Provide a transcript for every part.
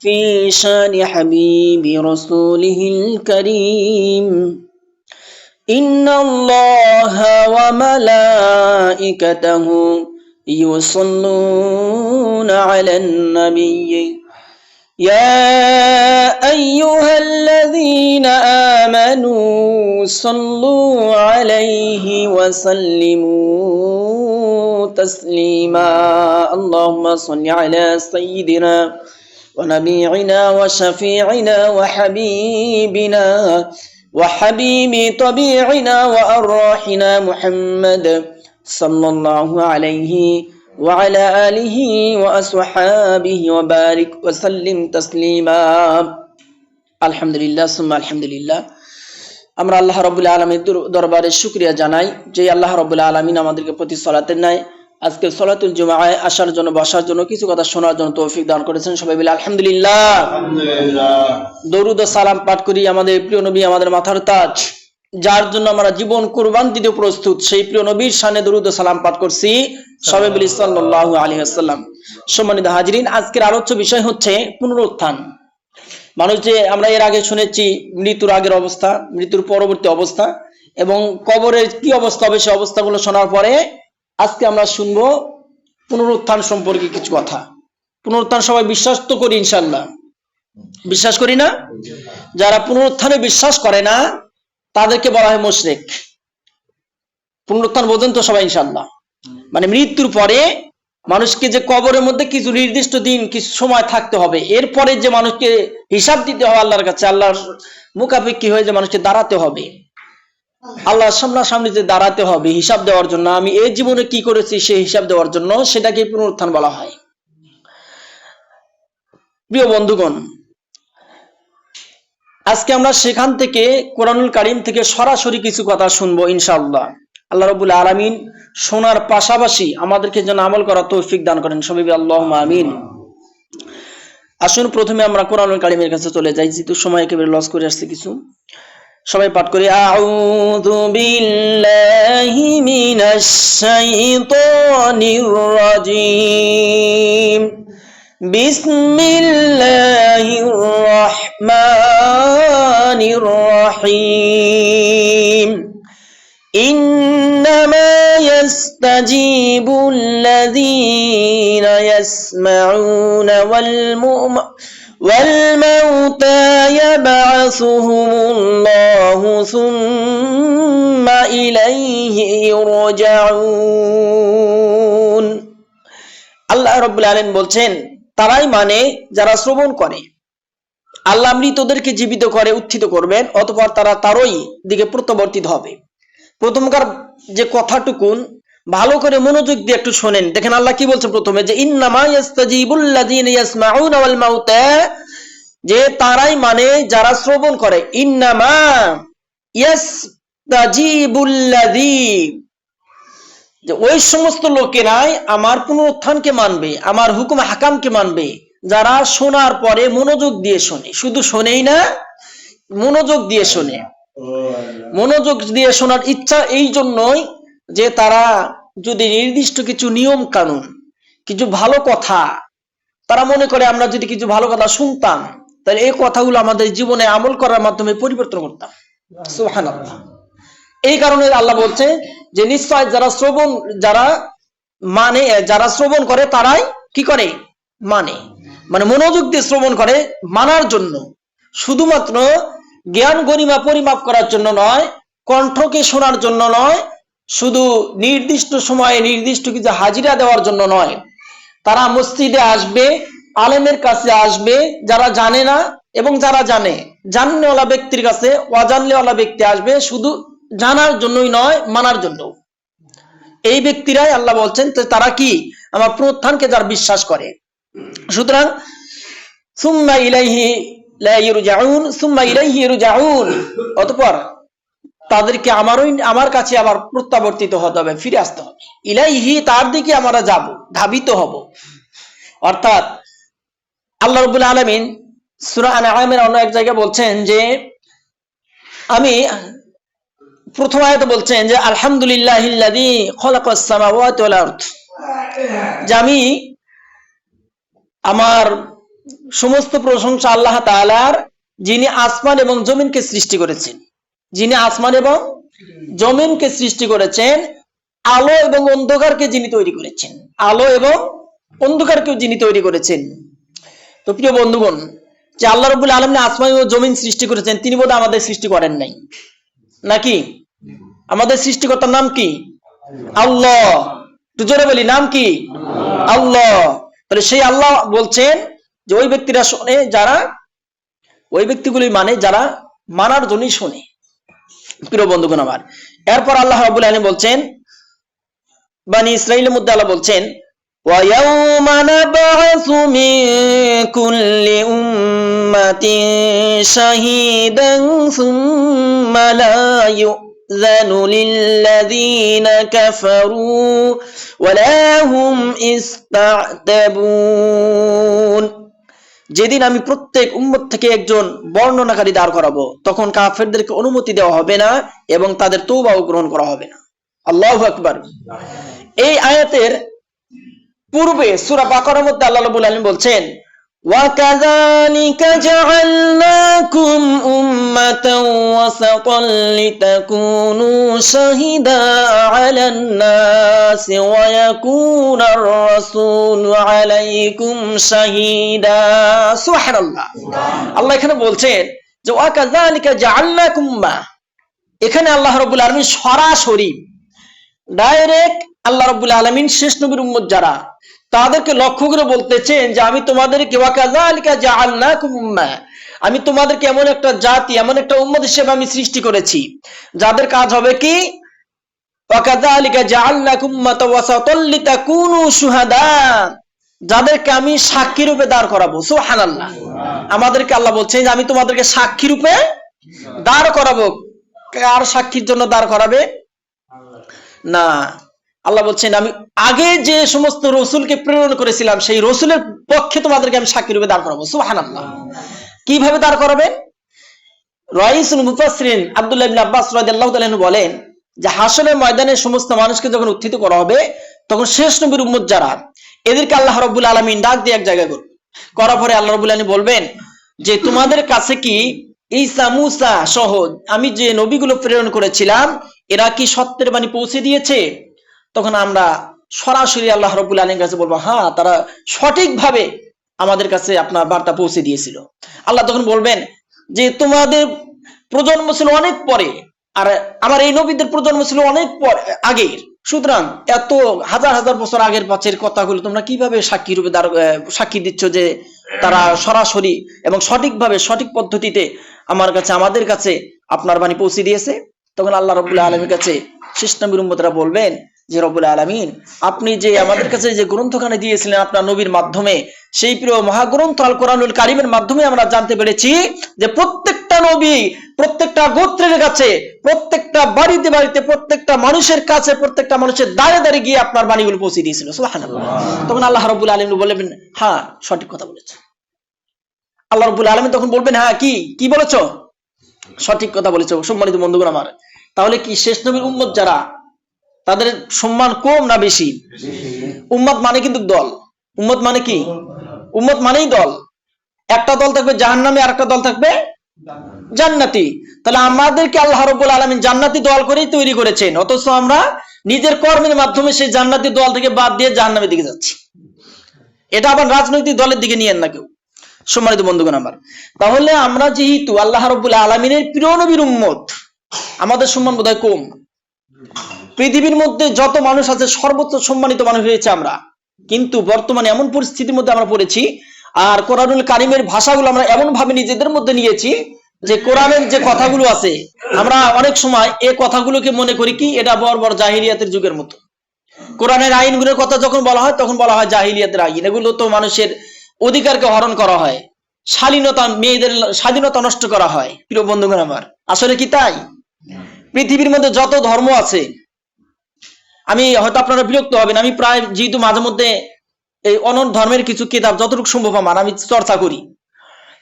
في شان حبيب رسوله الكريم. إن الله وملائكته يصلون على النبي. يا أيها الذين آمنوا صلوا عليه وسلموا تسليما. اللهم صل على سيدنا ونبينا وشفيعنا وحبيبنا وحبيب طبيعنا وأرواحنا محمد صلى الله عليه وعلى آله وأصحابه وبارك وسلم تسليما الحمد لله ثم الحمد لله আমরা আল্লাহ রবুল্লা আলমীর দরবারে শুক্রিয়া জানাই যে আল্লাহ রবুল্লা আলমিন আমাদেরকে প্রতি সলাতের নাই আজকে সলাতুল জুমায় আসার জন্য বসার জন্য কিছু কথা শোনার জন্য তৌফিক দান করেছেন সবাই বলে আলহামদুলিল্লাহ। দরুদ ও সালাম পাঠ করি আমাদের প্রিয় নবী আমাদের মাথার তাজ। যার জন্য আমরা জীবন কুরবান দিতে প্রস্তুত সেই প্রিয় নবীর সানে দরুদ ও সালাম পাঠ করছি সবাই বলি সাল্লাল্লাহু আলাইহি ওয়াসাল্লাম। সম্মানিত হাজিরিন আজকের আলোচ্য বিষয় হচ্ছে পুনরুত্থান। মানুষ যে আমরা এর আগে শুনেছি মৃত্যুর আগের অবস্থা মৃত্যুর পরবর্তী অবস্থা এবং কবরের কি অবস্থা হবে সে অবস্থাগুলো শোনার পরে আজকে আমরা শুনব পুনরুত্থান সম্পর্কে কিছু কথা। পুনরুত্থান সবাই বিশ্বাস তো করি ইনশাল্লাহ বিশ্বাস করি না? যারা পুনরুত্থানে বিশ্বাস করে না, তাদেরকে বলা হয় মুশরিক। পুনরুত্থান বোঝেন তো সবাই ইনশাল্লাহ মানে মৃত্যুর পরে মানুষকে যে কবরের মধ্যে কিছু নির্দিষ্ট দিন, কিছু সময় থাকতে হবে, এরপরে যে মানুষকে হিসাব দিতে হবে আল্লাহর কাছে, আল্লাহর মুখাপেক্ষি হয়ে যে মানুষকে দাঁড়াতে হবে আল্লাহর সামনাসামনিতে দাঁড়াতে হবে, হিসাব দেওয়ার জন্য, আমি এই জীবনে কি করেছি সেই হিসাব দেওয়ার জন্য সেটাকে পুনরুত্থান বলা হয়। প্রিয় বন্ধুগণ, আজকে আমরা সেখান থেকে কোরআনুল কারিম থেকে সরাসরি কিছু কথা শুনব ইনশাআল্লাহ। আল্লাহ রবুল আলমিন শোনার পাশাপাশি আমাদেরকে যেন আমল করা তৌফিক দান করেন। সবই আল্লাহ আমিন। আসুন, প্রথমে আমরা কোরআনুল কারিমের কাছে চলে যাই। যেহেতু সময় একেবারে লস করে আসছে কিছু। সবাই পাঠ করি আউযু বিল্লাহি মিনাশ শাইতানির রাজিম বিসমিল্লাহির রহমানির রহিম إنما يستجيب الذين يسمعون والمؤمن والموتى يبعثهم الله ثم إليه يرجعون আল্লাহ রব্বুল আলম বলছেন তারাই মানে যারা শ্রবণ করে আল্লাহ মৃতদেরকে জীবিত করে উত্থিত করবেন অতপর তারা তারই দিকে প্রত্যাবর্তিত হবে প্রথমকার যে কথাটুকুন ভালো করে মনোযোগ দিয়ে একটু শোনেন। দেখেন আল্লাহ কি বলছে প্রথমে যে ইন্নামা ইয়াস্তাজিবুল্লাযীনা ইয়াসমাউনা ওয়াল মাউতা যে তারাই মানে যারা শ্রবণ করে। ইন্নামা ইয়াস্তাজিবুল্লাযী যে ওই সমস্ত লোকেরাই আমার পুনরুত্থানকে মানবে আমার হুকুম হাকামকে মানবে। যারা শোনার পরে মনোযোগ দিয়ে শোনে শুধু শোনেই না মনোযোগ দিয়ে শোনে। মনোযোগ দিয়ে শোনার ইচ্ছা এই জন্যই যে তারা যদি নির্দিষ্ট কিছু নিয়ম কানুন, কিছু ভালো কথা, তারা মনে করে আমরা যদি কিছু ভালো কথা শুনতাম, তাহলে এই কথাগুলো আমাদের জীবনে আমল করার মাধ্যমে পরিবর্তন করতাম। সুবহানাল্লাহ। এই কারণে আল্লাহ বলছে যে নিশ্চয় যারা শ্রবণ, যারা মানে যারা শ্রবণ করে তারাই কি করে? মানে। মানে মনোযোগ দিয়ে শ্রবণ করে মানার জন্য। শুধুমাত্র জ্ঞান গরিমা পরিমাপ করার জন্য নয়, কণ্ঠকে শোনার জন্য নয় শুধু নির্দিষ্ট সময়ে নির্দিষ্ট কিছু হাজিরা দেওয়ার জন্য নয়, তারা মসজিদে আসবে, আলেমের কাছে আসবে, যারা জানে না এবং যারা জানে, জানলেওয়ালা ব্যক্তির কাছে, অজানলেওয়ালা ব্যক্তি আসবে, শুধু জানার জন্যই নয়, মানার জন্য এই ব্যক্তিরাই আল্লাহ বলছেন তারা কি? আমার প্রত্যানকে যারা বিশ্বাস করে। সুতরাং, সুম্মা ইলাইহি অতপর তাদেরকে আমারই আমার কাছে আবার প্রত্যাবর্তিত হতে হবে, ফিরে আসতে হবে। ইলাইহি তার দিকে আমরা যাব, ধাবিত হব। অর্থাৎ আল্লাহ রবুল আলমিন সুরা আনামের অন্য এক জায়গায় বলছেন যে, আমি প্রথম আয়তে বলছেন যে আলহামদুলিল্লাহ যে আমি আমার সমস্ত প্রশংসা আল্লাহ তাআলার, যিনি আসমান এবং জমিনকে সৃষ্টি করেছেন। যিনি আসমান এবং জমিনকে সৃষ্টি করেছেন, আলো এবং অন্ধকারকে যিনি তৈরি করেছেন। আলো এবং অন্ধকারকেও যিনি তৈরি করেছেন। তো প্রিয় বন্ধুগণ, যে আল্লাহ রবুল আলম আসমান ও জমিন সৃষ্টি করেছেন, তিনি বোধহয় আমাদের সৃষ্টি করেন নাই। নাকি? আমাদের সৃষ্টিকর্তার নাম কি? আল্লাহ। একটু জোরে বলি, নাম কি? আল্লাহ। তাহলে সেই আল্লাহ বলছেন যে ওই ব্যক্তিরা শোনে যারা, ওই ব্যক্তিগুলি মানে যারা মানার জন্যই শোনে। প্রিয় বন্ধুগণ আমার এরপর আল্লাহ রাবুল আলম বলছেন বানি ইসরাইলের মধ্যে আল্লাহ বলছেন ويوم نبعث من كل أمة شهيدا ثم لا يؤذن للذين كفروا ولا هم يستعتبون যেদিন আমি প্রত্যেক উম্মত থেকে একজন বর্ণনাকারী দাঁড় করাবো, তখন কাফেরদেরকে অনুমতি দেওয়া হবে না এবং তাদের তৌবাও গ্রহণ করা হবে না। আল্লাহ আকবর। এই আয়াতের পূর্বে সুরা বাকারার মধ্যে আল্লাহ রাব্বুল আলামিন বলছেন وَكَذَلِكَ جَعَلْنَاكُمْ أُمَّةً وَسَطًا لِتَكُونُوا شَهِدَاءَ عَلَى النَّاسِ وَيَكُونَ الرَّسُولُ عَلَيْكُمْ شَهِيدًا সুবহানাল্লাহ আল্লাহ এখানে বলছেন যে وَكَذَلِكَ جَعَلْنَاكُمْ أُمَّةً এখানে আল্লাহ রাব্বুল আলামিন সরাসরি ডাইরেক্ট আল্লাহ রাব্বুল আলামিন শেষ নবীর উম্মত যারা তাদেরকে লক্ষ্য করে বলতেছেন যে আমি তোমাদেরকে আমি তোমাদেরকে এমন একটা জাতি এমন একটা উম্মত হিসেবে আমি সৃষ্টি করেছি। যাদের কাজ হবে কি? যাদেরকে আমি সাক্ষী রূপে দাঁড় করাবো। সুবহানাল্লাহ। আমাদেরকে আল্লাহ বলছেন যে আমি তোমাদেরকে সাক্ষী রূপে দাঁড় করাবো। কার সাক্ষীর জন্য দাঁড় করাবে? না। আল্লাহ বলছেন, আমি আগে যে সমস্ত রসুলকে প্রেরণ করেছিলাম, সেই রসুলের পক্ষে তোমাদেরকে আমি সাক্ষী রূপে দাঁড় করাবো। সুবহানাল্লাহ। কীভাবে দাঁড় করাবেন রাইসুল মুফাসসিরিন আব্দুল্লাহ আব্বাস রাদিয়াল্লাহু বলেন যে, হাসরের ময়দানে সমস্ত মানুষকে যখন উত্থিত করা হবে, তখন শেষ নবীর উম্মত যারা, এদেরকে আল্লাহ রাব্বুল আলামিন ডাক দিয়ে এক জায়গায় করবে। করার পরে আল্লাহ রাব্বুল আলামিন বলবেন যে, তোমাদের কাছে কি ঈসা, মুসা সহ আমি যে নবীগুলো প্রেরণ করেছিলাম, এরা কি সত্যের বাণী পৌঁছে দিয়েছে? তখন আমরা সরাসরি আল্লাহ রবুল আলীর কাছে বলব হ্যাঁ তারা সঠিকভাবে আমাদের কাছে আপনার বার্তা পৌঁছে দিয়েছিল। আল্লাহ তখন বলবেন যে, তোমাদের প্রজন্ম ছিল অনেক পরে, আর আমার এই নবীদের প্রজন্ম ছিল অনেক পরে, আগের। সুতরাং এত হাজার হাজার বছর আগের পাঁচের কথাগুলো তোমরা কীভাবে সাক্ষী রূপে সাক্ষী দিচ্ছ যে তারা সরাসরি এবং সঠিকভাবে, সঠিক পদ্ধতিতে আমার কাছে, আমাদের কাছে আপনার বাণী পৌঁছে দিয়েছে? তখন আল্লাহ রবুল্লাহ আলমীর কাছে শেষ নবীর বলবেন যে রবুল আলমিন, আপনি যে আমাদের কাছে যে গ্রন্থখানে দিয়েছিলেন আপনার নবীর মাধ্যমে, সেই প্রিয় মহাগ্রন্থ আল কোরআনুল কারিমের মাধ্যমে আমরা জানতে পেরেছি যে প্রত্যেকটা নবী প্রত্যেকটা গোত্রের কাছে, প্রত্যেকটা বাড়িতে বাড়িতে, প্রত্যেকটা মানুষের কাছে, প্রত্যেকটা মানুষের দাঁড়ে দাঁড়িয়ে গিয়ে আপনার বাণীগুলো পৌঁছে দিয়েছিল। তখন আল্লাহ রবুল আলম বলবেন হ্যাঁ সঠিক কথা বলেছে। আল্লাহ রবুল আলমিন তখন বলবেন হ্যাঁ কি কি বলেছ? সঠিক কথা বলেছ, সম্মানিত বন্ধুগণ আমার। তাহলে কি শেষ নবীর উম্মত যারা তাদের সম্মান কম না বেশি? উম্মত মানে কিন্তু দল। উম্মত মানে কি? উম্মত মানেই দল। একটা দল থাকবে জাহান্নামে আর একটা দল থাকবে জান্নাতি। তাহলে আমাদেরকে আল্লাহ রব্বুল আলমিন জান্নাতি দল করেই তৈরি করেছেন। অথচ আমরা নিজের কর্মের মাধ্যমে সেই জান্নাতি দল থেকে বাদ দিয়ে জাহান্নামের দিকে যাচ্ছি। এটা আবার রাজনৈতিক দলের দিকে নিয়েন না কেউ। সম্মানিত বন্ধুগণ আমার তাহলে আমরা যেহেতু আল্লাহ রব্বুল আলমিনের প্রিয় নবীর উম্মত আমাদের সম্মান বোধহয় কম। পৃথিবীর মধ্যে যত মানুষ আছে সর্বোচ্চ সম্মানিত মানুষ হয়েছে আমরা। কিন্তু বর্তমানে এমন পরিস্থিতির মধ্যে আমরা পড়েছি, আর কোরআনুল কারিমের ভাষাগুলো আমরা এমন ভাবে নিজেদের মধ্যে নিয়েছি যে কোরআনের যে কথাগুলো আছে, আমরা অনেক সময় এই কথাগুলোকে মনে করি কি, এটা বর্বর জাহিলিয়াতের যুগের মতো। কোরআনের আইনগুলোর কথা যখন বলা হয়, তখন বলা হয় জাহিলিয়াতের আইন। এগুলো তো মানুষের অধিকারকে হরণ করা হয়, শালীনতা, মেয়েদের স্বাধীনতা নষ্ট করা হয়। প্রিয় বন্ধুগণ আমার, আসলে কি তাই? পৃথিবীর মধ্যে যত ধর্ম আছে আমি হয়তো আপনারা বিরক্ত হবেন, আমি প্রায় যেহেতু মাঝে মধ্যে এই অনন্য ধর্মের কিছু কিতাব যতটুকু সম্ভব আমার, আমি চর্চা করি।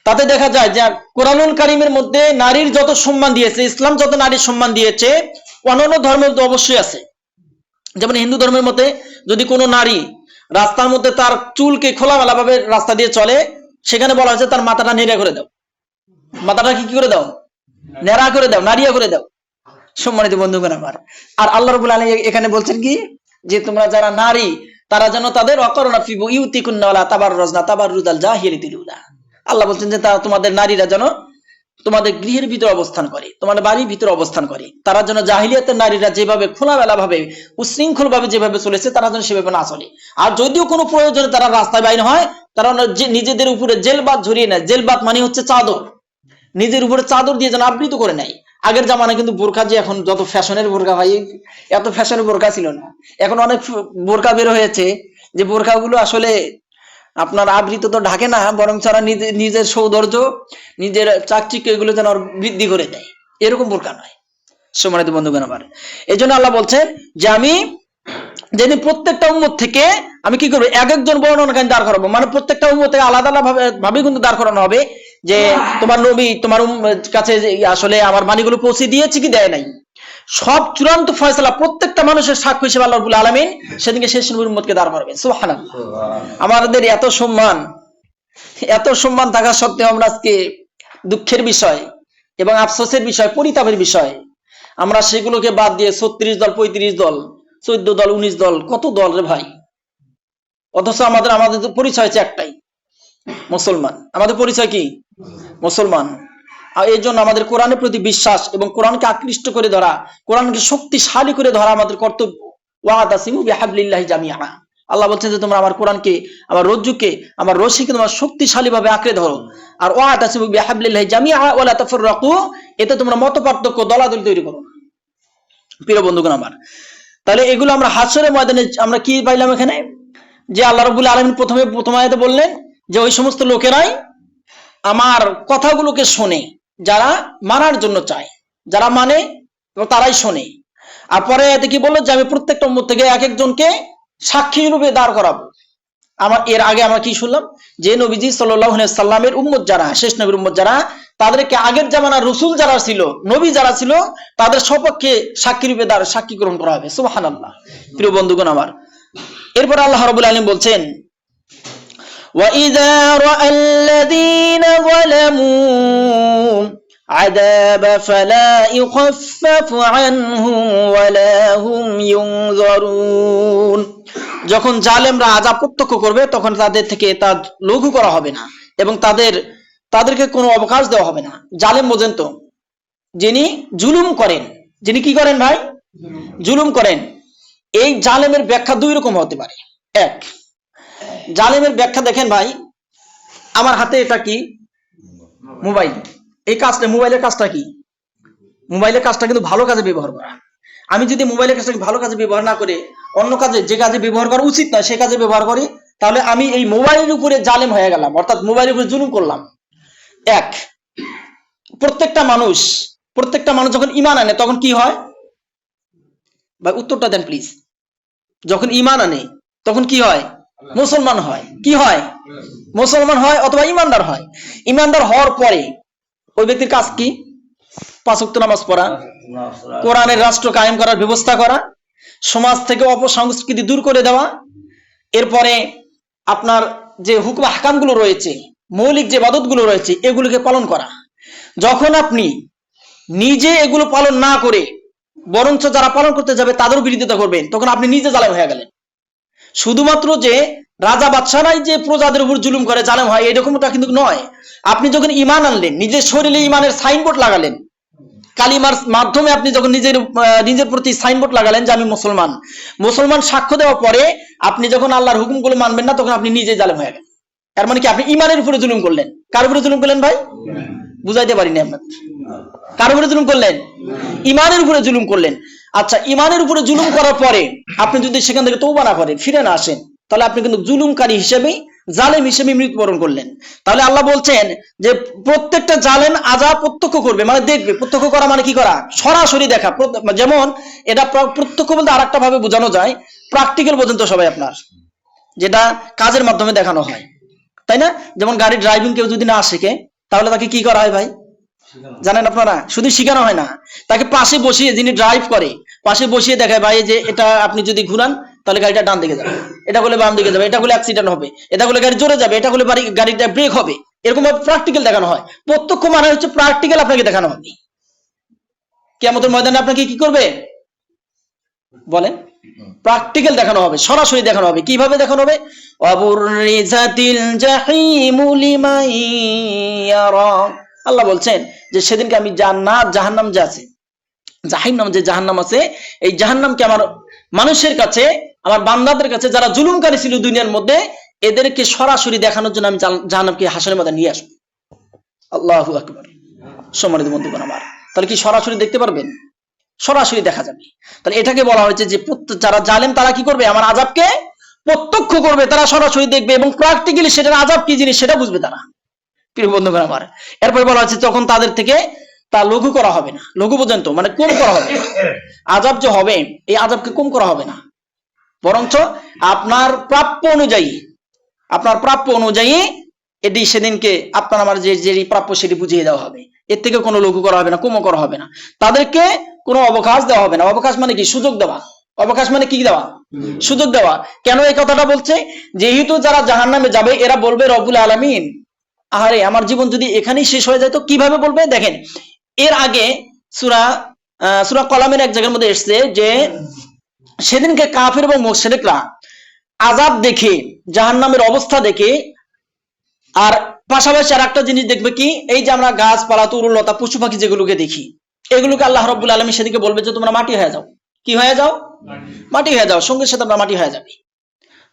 তাতে দেখা যায় যে কোরআনুল কারিমের মধ্যে নারীর যত সম্মান দিয়েছে, ইসলাম যত নারীর সম্মান দিয়েছে অন্যান্য ধর্মের তো অবশ্যই আছে। যেমন হিন্দু ধর্মের মধ্যে যদি কোনো নারী রাস্তার মধ্যে তার চুলকে খোলামেলা ভাবে রাস্তা দিয়ে চলে, সেখানে বলা হয়েছে তার মাথাটা নেড়া করে দাও। মাথাটা কি কি করে দাও? নেড়া করে দাও, নাড়িয়া করে দাও। সম্মানিত বন্ধুগণ আমার। আর আল্লাহ রবুল আলী এখানে বলছেন কি? যে তোমরা যারা নারী, তারা যেন তাদের অকরণা ফিবু ইউতিকুন্না তাবার রজনা তাবার রুদাল জাহিলিতিলুলা। আল্লাহ বলছেন যে তারা তোমাদের নারীরা যেন তোমাদের গৃহের ভিতরে অবস্থান করে, তোমাদের বাড়ির ভিতরে অবস্থান করে। তারা যেন জাহিলিয়াতের নারীরা যেভাবে খোলামেলা ভাবে উশৃঙ্খল ভাবে যেভাবে চলেছে, তারা যেন সেভাবে না চলে। আর যদিও কোনো প্রয়োজনে তারা রাস্তায় বাইর হয়, তারা নিজেদের উপরে জেলবাদ ঝরিয়ে নেয়। জেলবাদ মানে হচ্ছে চাদর। নিজের উপরে চাদর দিয়ে যেন আবৃত করে নেয়। আগের জামানায় কিন্তু বোরখা যে এখন যত ফ্যাশনের বোরখা ভাই, এত ফ্যাশনের বোরখা ছিল না। এখন অনেক বোরখা বের হয়েছে যে বোরকাগুলো আসলে আপনার আবৃত তো ঢাকে না বরং তারা নিজে- নিজের সৌন্দর্য, নিজের চাকচিক্য এগুলো যেন বৃদ্ধি করে দেয়। এরকম বোরখা নয়। সম্মানিত বন্ধুগণ আমার। এই জন্য আল্লাহ বলছেন যে আমি যেদিন প্রত্যেকটা উম্মত থেকে আমি কি করব? এক একজন বর্ণনাকারী দাঁড় করাবো। মানে প্রত্যেকটা উম্মত থেকে আলাদা আলাদা ভাবে কিন্তু দাঁড় করানো হবে। যে তোমার নবী তোমার কাছে আসলে আমার বাণীগুলো পৌঁছে দিয়েছে কি দেয় নাই? সব চূড়ান্ত ফয়সলা প্রত্যেকটা মানুষের সাক্ষ্য হিসেবে আল্লাহ রবুল আলমিন সেদিনকে শেষ নবীর উম্মতকে দাঁড় করাবেন। সুবহানাল্লাহ। আমাদের এত সম্মান এত সম্মান থাকা সত্ত্বেও আমরা আজকে দুঃখের বিষয় এবং আফসোসের বিষয় পরিতাপের বিষয়। আমরা সেগুলোকে বাদ দিয়ে ছত্রিশ দল পঁয়ত্রিশ দল চোদ্দ দল উনিশ দল কত দল রে ভাই? অথচ আমাদের আমাদের তো পরিচয় হচ্ছে একটাই মুসলমান। আমাদের পরিচয় কি? মুসলমান। আর এই জন্য আমাদের কোরআনের প্রতি বিশ্বাস এবং কোরআনকে আকৃষ্ট করে ধরা, কোরআনকে শক্তিশালী করে ধরা আমাদের কর্তব্য। ওয়াদাসিমু বিহাবলিল্লাহি জামিআ। আল্লাহ বলছেন যে, তোমরা আমার কোরআনকে, আমার রজ্জুকে, আমার রশিকে তোমার শক্তিশালী ভাবে আঁকড়ে ধরো। আর ওয়াদাসিমু বিহাবলিল্লাহি জামিআ ওয়ালা তাফাররাকু, এতে তোমরা মত পার্থক্য দলাদলি তৈরি করো। প্রিয় বন্ধুগণ আমার, তাহলে এগুলো আমরা হাসরের ময়দানে আমরা কি পাইলাম এখানে? যে আল্লাহ রবুল আলমিন প্রথমে, প্রথম বললেন যে, ওই সমস্ত লোকেরাই আমার কথাগুলোকে শোনে, যারা মানার জন্য চায়। যারা মানে তারাই শোনে। আর পরে কি বলল যে, আমি প্রত্যেকটা উম্মত থেকে এক একজনকে সাক্ষী রূপে দাঁড় করাবো। আমার, এর আগে আমরা কি শুনলাম? যে নবীজি সাল্লামের উম্মত যারা, শেষ নবীর উম্মত যারা, তাদেরকে আগের জামানা রসুল যারা ছিল, নবী যারা ছিল, তাদের সপক্ষে সাক্ষী রূপে দাঁড়, সাক্ষী গ্রহণ করা হবে। সুবাহান আল্লাহ প্রিয় বন্ধুগণ আমার, এরপর আল্লাহ রবুল আলম বলছেন وإذا رأى الذين ظلموا عذاب فلا يخفف عنهم ولا هم ينظرون যখন জালেমরা আজাব প্রত্যক্ষ করবে তখন তাদের থেকে তা লঘু করা হবে না এবং তাদের তাদেরকে কোনো অবকাশ দেওয়া হবে না জালেম বোঝেন তো যিনি জুলুম করেন যিনি কি করেন ভাই জুলুম করেন এই জালেমের ব্যাখ্যা দুই রকম হতে পারে এক জালেমের ব্যাখ্যা দেখেন ভাই, আমার হাতে এটা কি? মোবাইল। এই কাজটা, মোবাইলের কাজটা কি? মোবাইলের কাজটা কিন্তু ভালো কাজে ব্যবহার করা। আমি যদি মোবাইলের কাজটাকে ভালো কাজে ব্যবহার না করে, অন্য কাজে, যে কাজে ব্যবহার করা উচিত নয় সে কাজে ব্যবহার করি, তাহলে আমি এই মোবাইলের উপরে জালেম হয়ে গেলাম, অর্থাৎ মোবাইলের উপরে জুলুম করলাম। এক, প্রত্যেকটা মানুষ প্রত্যেকটা মানুষ যখন ইমান আনে, তখন কি হয়? ভাই, উত্তরটা দেন প্লিজ যখন ইমান আনে, তখন কি হয়? মুসলমান হয়। কি হয়? মুসলমান হয় অথবা ইমানদার হয়। ইমানদার হওয়ার পরে ওই ব্যক্তির কাজ কি? পাঁচক্ত নামাজ পড়া, কোরআনের রাষ্ট্র কায়েম করার ব্যবস্থা করা, সমাজ থেকে অপসংস্কৃতি দূর করে দেওয়া, এরপরে আপনার যে হুকুম হাকামগুলো রয়েছে, মৌলিক যে বাদতগুলো রয়েছে, এগুলোকে পালন করা। যখন আপনি নিজে এগুলো পালন না করে, বরঞ্চ যারা পালন করতে যাবে তাদের বিরোধিতা করবেন, তখন আপনি নিজে জালেম হয়ে গেলেন। শুধুমাত্র যে রাজা বাদশারাই যে প্রজাদের উপর জুলুম করে, জালেম হয় এরকমটা কিন্তু নয়। আপনি যখন ইমান আনলেন, নিজের শরীরে ইমানের সাইনবোর্ড লাগালেন, কালিমার মাধ্যমে আপনি যখন নিজের নিজের প্রতি সাইনবোর্ড লাগালেন যে আমি মুসলমান মুসলমান সাক্ষ্য দেওয়ার পরে আপনি যখন আল্লাহর হুকুমগুলো মানবেন না, তখন আপনি নিজে জালেম হয়ে গেলেন। তার মানে কি, আপনি ইমানের উপরে জুলুম করলেন। কার উপরে জুলুম করলেন ভাই? বুঝাইতে পারিনি আপনার কার উপরে জুলুম করলেন? ইমানের উপরে জুলুম করলেন। আচ্ছা ইমানের উপরে জুলুম করার পরে আপনি যদি সেখান থেকে তৌবা না করেন, ফিরে না আসেন, তাহলে আপনি কিন্তু জুলুমকারী হিসেবে জালেম হিসেবে মৃত্যুবরণ করলেন। তাহলে আল্লাহ বলছেন যে প্রত্যেকটা জালেম আজা প্রত্যক্ষ করবে মানে দেখবে, প্রত্যক্ষ করা মানে কি করা? সরাসরি দেখা যেমন এটা প্রত্যক্ষ বলতে আর ভাবে বোঝানো যায় প্র্যাকটিক্যাল পর্যন্ত সবাই আপনার, যেটা কাজের মাধ্যমে দেখানো হয়। তাই না? যেমন গাড়ি ড্রাইভিং কেউ যদি না শেখে, তাহলে তাকে কি করা হয় ভাই? জানেন আপনারা? শুধু শেখানো হয় না। তাকে পাশে বসিয়ে যিনি ড্রাইভ করে, পাশে বসিয়ে দেখায় ভাই, যে এটা আপনি যদি ঘুরান, তাহলে গাড়িটা ডান দিকে যাবে। এটা করলে বাম দিকে যাবে, এটা করলে অ্যাক্সিডেন্ট হবে। এটা করলে গাড়ি জোরে যাবে, এটা করলে গাড়িটা ব্রেক হবে। এরকম ভাবে প্র্যাকটিক্যাল দেখানো হয়। প্রত্যক্ষ মানে হচ্ছে প্র্যাকটিক্যাল আপনাকে দেখানো হবে কেমতের ময়দানে আপনাকে কি করবে? বলেন। প্র্যাকটিক্যাল দেখানো হবে, সরাসরি দেখানো হবে। কীভাবে দেখানো হবে? অবুরিজাতিল জাহিমু লিমান ইয়ারা। আল্লাহ বলছেন যে সেদিনকে আমি জান্নাত, জাহান্নাম যে আছে, জাহিন্নাম যে জাহান্নাম আছে, এই জাহান্নামকে আমার মানুষের কাছে, আমার বান্দাদের কাছে যারা জুলুমকারী ছিল দুনিয়ার মধ্যে, এদেরকে সরাসরি দেখানোর জন্য আমি জাহান- জাহান্নামকে হাসনের মধ্যে নিয়ে আসব। আল্লাহু আকবার। সম্মানিত বন্ধুগণ আমার, তাহলে কি সরাসরি দেখতে পারবেন? সরাসরি দেখা যাবে। তাহলে এটাকে বলা হয়েছে যে যারা জালেম, তারা কি করবে? আমার আজাবকে প্রত্যক্ষ করবে, তারা সরাসরি দেখবে এবং প্র্যাকটিক্যালি সেটার আজাব কি জিনিস সেটা বুঝবে তারা। প্রিয় বন্ধুগণ আমার। এরপরে বলা হচ্ছে তখন তাদের থেকে তা লঘু করা হবে না। লঘু পর্যন্ত মানে কম করা হবে আজাব যে হবে এই আজাবকে কম করা হবে না। বরঞ্চ আপনার প্রাপ্য অনুযায়ী আপনার প্রাপ্য অনুযায়ী এটি সেদিনকে আপনার আমার যে যে প্রাপ্য সেটি বুঝিয়ে দেওয়া হবে। এর থেকে কোনো লঘু করা হবে না কমও করা হবে না। তাদেরকে কোনো অবকাশ দেওয়া হবে না। অবকাশ মানে কি? সুযোগ দেওয়া। অবকাশ মানে কি দেওয়া? সুযোগ দেওয়া। কেন এই কথাটা বলছে? যেহেতু যারা জাহান নামে যাবে এরা বলবে রবুল আলমিন। আহারে আমার জীবন যদি এখানেই শেষ হয়ে যায় তো কীভাবে বলবে? দেখেন এর আগে সুরা সুরা কলামের এক জায়গার মধ্যে এসছে যে সেদিনকে কাফের এবং মোশেরেকরা আজাব দেখে জাহান্নামের অবস্থা দেখে আর পাশাপাশি আর একটা জিনিস দেখবে কি? এই যে আমরা গাছপালা তরুলতা পশু পাখি যেগুলোকে দেখি এগুলোকে আল্লাহ রব্বুল আলমী সেদিকে বলবে যে তোমরা মাটি হয়ে যাও। কি হয়ে যাও? মাটি। হয়ে যাও সঙ্গে সাথে আমরা মাটি হয়ে যাবে।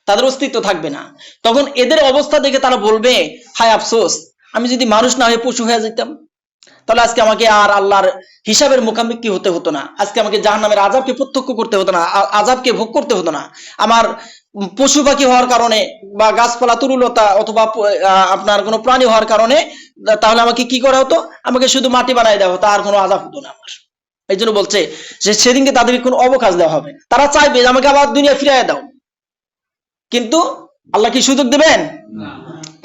তাদের অস্তিত্ব থাকবে না। তখন এদের অবস্থা দেখে তারা বলবে, হায় আফসোস, আমি যদি মানুষ না হয়ে পশু হয়ে যেতাম, তাহলে আজকে আমাকে আর আল্লাহর হিসাবের মুখামুখি হতে হতো না। আজকে আমাকে জাহান্নামের আজাবকে প্রত্যক্ষ করতে হতো না আজাবকে ভোগ করতে হতো না। আমার পশু পাখি হওয়ার কারণে বা গাছপালা, তরুলতা অথবা আপনার কোনো প্রাণী হওয়ার কারণে, তাহলে আমাকে কি করা হতো? আমাকে শুধু মাটি বানাই দেওয়া হতো, আর কোনো আজাব হতো না আমার। এই জন্য বলছে যে, সেদিনকে তাদেরকে কোনো অবকাশ দেওয়া হবে তারা চাইবে যে, আমাকে আবার দুনিয়া ফিরিয়ে দাও। কিন্তু আল্লাহ কি সুযোগ দেবেন?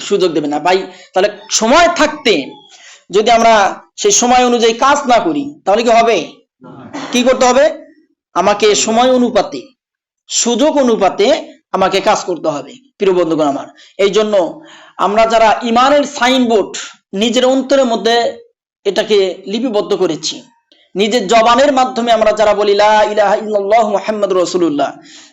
সুযোগ দেবেন না। ভাই তাহলে সময় থাকতে যদি আমরা সেই সময় অনুযায়ী কাজ না করি তাহলে কি হবে? কি করতে হবে? আমাকে সময় অনুপাতে সুযোগ অনুপাতে আমাকে কাজ করতে হবে প্রিয় বন্ধুগণ আমার। এই জন্য আমরা যারা ইমানের সাইনবোর্ড নিজের অন্তরের মধ্যে এটাকে লিপিবদ্ধ করেছি নিজের জবানের মাধ্যমে আমরা যারা বলি লা ইলাহা ইল্লাল্লাহ রাসূলুল্লাহ।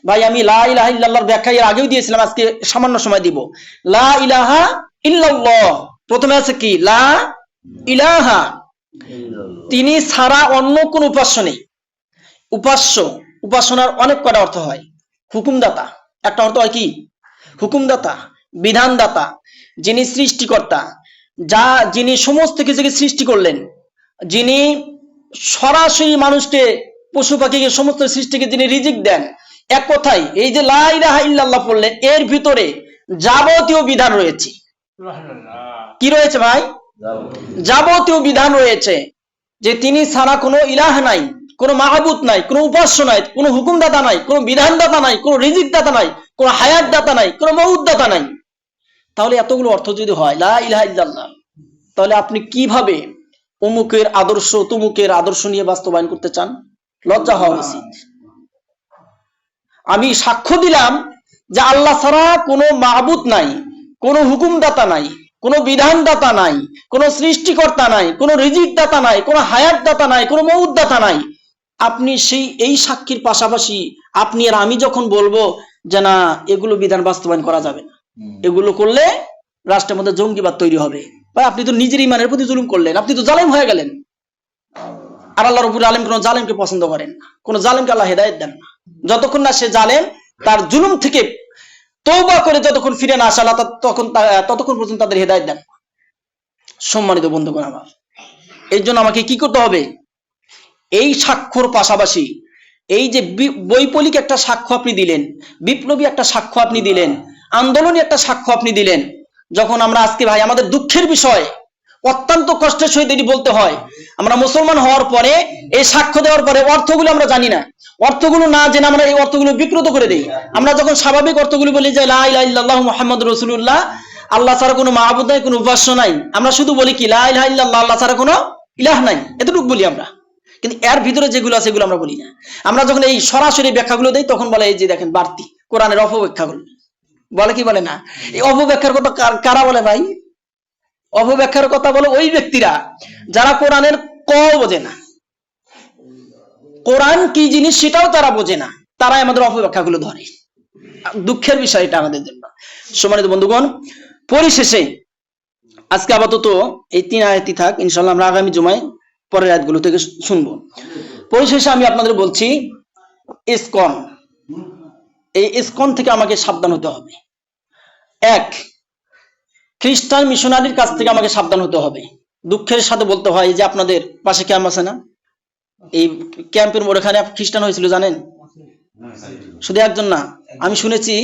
ভাই আমি লা ইলাহা ইল্লাল্লাহর ব্যাখ্যা এর আগেও দিয়েছিলাম আজকে সামান্য সময় দিব। লা ইলাহা ইল্লাল্লাহ প্রথমে আছে কি? লা ইলাহা তিনি ছাড়া অন্য কোন উপাস্য নেই। উপাস্য উপাসনার অনেক কটা অর্থ হয়? হুকুমদাতা। একটা অর্থ হয় কি? হুকুমদাতা বিধানদাতা যিনি সৃষ্টিকর্তা যা যিনি সমস্ত কিছুকে সৃষ্টি করলেন যিনি সরাসরি মানুষকে পশু পাখিকে সমস্ত সৃষ্টিকে যিনি রিজিক দেন। এক কথায় এই যে লা ইলাহা ইল্লাল্লাহ পড়লেন এর ভিতরে যাবতীয় বিধান রয়েছে। কি রয়েছে ভাই? যাবতীয়। বিধান রয়েছে যে তিনি ছাড়া কোনো ইলাহ নাই কোনো মাহবুত নাই কোনো উপাস্য নাই কোনো হুকুমদাতা নাই কোনো বিধানদাতা নাই কোনো রিজিক দাতা নাই কোনো হায়াত দাতা নাই কোনো মৌদ দাতা নাই। তাহলে এতগুলো অর্থ যদি হয় লা ইলাহা ইল্লাল্লাহ তাহলে আপনি কীভাবে অমুকের আদর্শ তমুকের আদর্শ নিয়ে বাস্তবায়ন করতে চান? লজ্জা হওয়া উচিত। আমি সাক্ষ্য দিলাম যে আল্লাহ ছাড়া কোনো মাহবুত নাই কোনো হুকুমদাতা নাই কোনো বিধানদাতা নাই কোনো সৃষ্টিকর্তা নাই কোনো রিজিক দাতা নাই কোনো হায়াত দাতা নাই কোনো মৌদ দাতা নাই। আপনি সেই এই সাক্ষীর পাশাপাশি আপনি আর আমি যখন বলব যে না এগুলো বিধান বাস্তবায়ন করা যাবে না। এগুলো করলে রাষ্ট্রের মধ্যে জঙ্গিবাদ তৈরি হবে। ভাই, আপনি তো নিজের ইমানের প্রতি জুলুম করলেন, আপনি তো জালেম হয়ে গেলেন। আর আল্লাহ রবুল আলম কোন জালেমকে পছন্দ করেন না, কোন জালেমকে আল্লাহ হেদায়ত দেন না। যতক্ষণ না সে জালেম, তার জুলুম থেকে তৌবা করে যতক্ষণ ফিরে না আসে, আল্লাহ তখন ততক্ষণ পর্যন্ত তাদের হেদায়ত দেন। সম্মানিত বন্ধুগণ আমার, এর জন্য আমাকে কি করতে হবে? এই স্বাক্ষর পাশাপাশি, এই যে বৈপলিক একটা সাক্ষ্য আপনি দিলেন, বিপ্লবী একটা সাক্ষ্য আপনি দিলেন, আন্দোলনী একটা সাক্ষ্য আপনি দিলেন যখন আমরা আজকে ভাই, আমাদের দুঃখের বিষয়, অত্যন্ত কষ্টের সহিত এটি বলতে হয়, আমরা মুসলমান হওয়ার পরে, এই সাক্ষ্য দেওয়ার পরে অর্থগুলো আমরা জানি না। অর্থগুলো না জেনে আমরা এই অর্থগুলো বিকৃত করে দিই। আমরা যখন স্বাভাবিক অর্থগুলো বলি যে, লা ইলাহা ইল্লাল্লাহু মুহাম্মাদুর রাসূলুল্লাহ আল্লাহ ছাড়া কোনো মাহবুদ নাই, কোনো উপাস্য নাই। আমরা শুধু বলি কি, লা ইলাহা ইল্লাল্লাহ আল্লাহ ছাড়া কোনো ইলাহ নাই। এতটুকু বলি আমরা। কিন্তু এর ভিতরে যেগুলো আছে সেগুলো আমরা বলি না। আমরা যখন এই সরাসরি ব্যাখ্যাগুলো দেই, তখন বলে এই যে দেখেন বাড়তি, কোরআনের অপব্যাখ্যাগুলো। বলে কি বলে না? এই অপব্যাখ্যার কথা কারা বলে ভাই? অপব্যাখ্যার কথা বলে ওই ব্যক্তিরা যারা কোরআনের ক বোঝে না। কোরআন কি জিনিস সেটাও তারা বোঝে না। তারাই আমাদের অপব্যাখ্যাগুলো ধরে। দুঃখের বিষয় এটা আমাদের জন্য। সম্মানিত বন্ধুগণ, পরিশেষে আজকে আপাতত এই তিন আয়াতি থাক ইনশাল্লাহ আমরা আগামী জুমায় পরের আয়াতগুলো থেকে শুনব। পরিশেষে আমি আপনাদের বলছি, ইসকন। এই ইসকন থেকে আমাকে সাবধান হতে হবে। এক, খ্রিস্টান মিশনারির কাছ থেকে আমাকে সাবধান হতে হবে। দুঃখের সাথে বলতে হয় যে আপনাদের পাশে ক্যাম্প আছে না? এই ক্যাম্পের মোড় এখানে খ্রিস্টান হয়েছিল জানেন? শুধু একজন না। আমি শুনেছি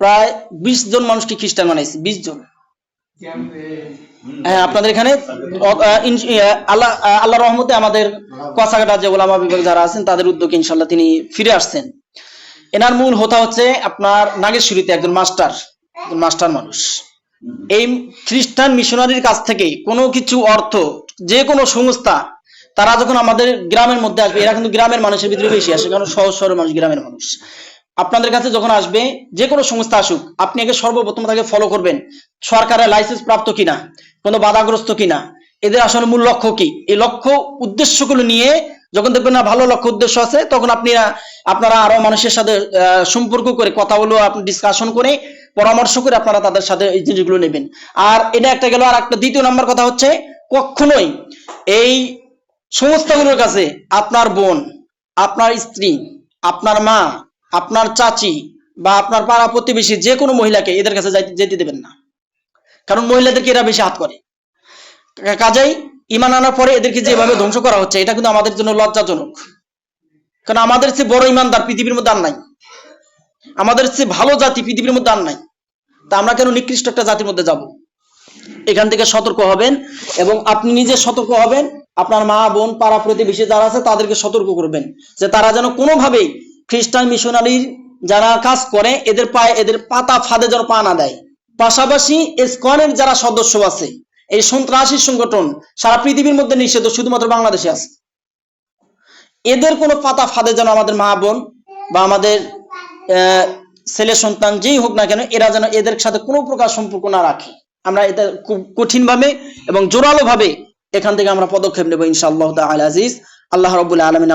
প্রায় বিশ জন মানুষকে খ্রিস্টান বানাইছে, বিশ জন। হ্যাঁ আপনাদের এখানে আল্লাহ আল্লাহ রহমতে আমাদের কসাঘাটা যে ওলামা বিভাগ যারা আছেন, তাদের উদ্যোগে ইনশাল্লাহ তিনি ফিরে আসছেন। এনার মূল হোতা হচ্ছে আপনার নাগেশ্বরীতে একজন মাস্টার একজন মাস্টার মানুষ। এই খ্রিস্টান মিশনারির কাছ থেকে কোনো কিছু অর্থ, যে কোনো সংস্থা, তারা যখন আমাদের গ্রামের মধ্যে আসবে, এরা কিন্তু গ্রামের মানুষের ভিতরে বেশি আসে, কারণ সহজ সরল মানুষ, গ্রামের মানুষ। আপনাদের কাছে যখন আসবে, যে কোনো সংস্থা আসুক, আপনি আগে সর্বপ্রথম তাকে ফলো করবেন, সরকারের লাইসেন্স প্রাপ্ত কিনা, কোনো বাধাগ্রস্ত কিনা, এদের আসলে মূল লক্ষ্য কি? এই লক্ষ্য উদ্দেশ্যগুলো নিয়ে যখন দেখবেন না ভালো লক্ষ্য উদ্দেশ্য আছে, তখন আপনি আপনারা আরও মানুষের সাথে সম্পর্ক করে কথা বলে আপনি ডিসকাশন করে পরামর্শ করে আপনারা তাদের সাথে এই জিনিসগুলো নেবেন। আর এটা একটা গেল আর একটা দ্বিতীয় নাম্বার কথা হচ্ছে, কখনোই এই সংস্থাগুলোর কাছে আপনার বোন, আপনার স্ত্রী, আপনার মা, আপনার চাচি বা আপনার পাড়া প্রতিবেশী যে কোনো মহিলাকে এদের কাছে যেতে দেবেন না। কারণ মহিলাদেরকে এরা বেশি হাত করে। কাজেই ইমান আনার পরে এদেরকে যেভাবে ধ্বংস করা হচ্ছে, এটা কিন্তু আমাদের জন্য লজ্জাজনক। কারণ আমাদের চেয়ে বড় ইমানদার পৃথিবীর মধ্যে আর নাই। আমাদের চেয়ে ভালো জাতি পৃথিবীর মধ্যে আর নাই। তা আমরা কেন নিকৃষ্ট একটা জাতির মধ্যে যাব? এখান থেকে সতর্ক হবেন এবং আপনি নিজে সতর্ক হবেন। আপনার মা, বোন, পাড়া প্রতিবেশী যারা আছে, তাদেরকে সতর্ক করবেন যে তারা যেন কোনোভাবেই খ্রিস্টান মিশনারির যারা কাজ করে, এদের পায়ে, এদের পাতা ফাঁদে যেন পা না দেয়। পাশাপাশি এসকনের যারা সদস্য আছে এই সন্ত্রাসী সংগঠন সারা পৃথিবীর মধ্যে নিষেধ শুধুমাত্র বাংলাদেশে আছে। এদের কোনো পাতা ফাঁদে যেন আমাদের মা বোন বা আমাদের ছেলে সন্তান যেই হোক না কেন, এরা যেন এদের সাথে কোনো প্রকার সম্পর্ক না রাখে। আমরা এটা খুব কঠিন ভাবে এবং জোরালো ভাবে এখান থেকে আমরা পদক্ষেপ নেব ইনশাআল্লাহ তাআলা আজিজ। আল্লাহ রবুল্লা আলমিন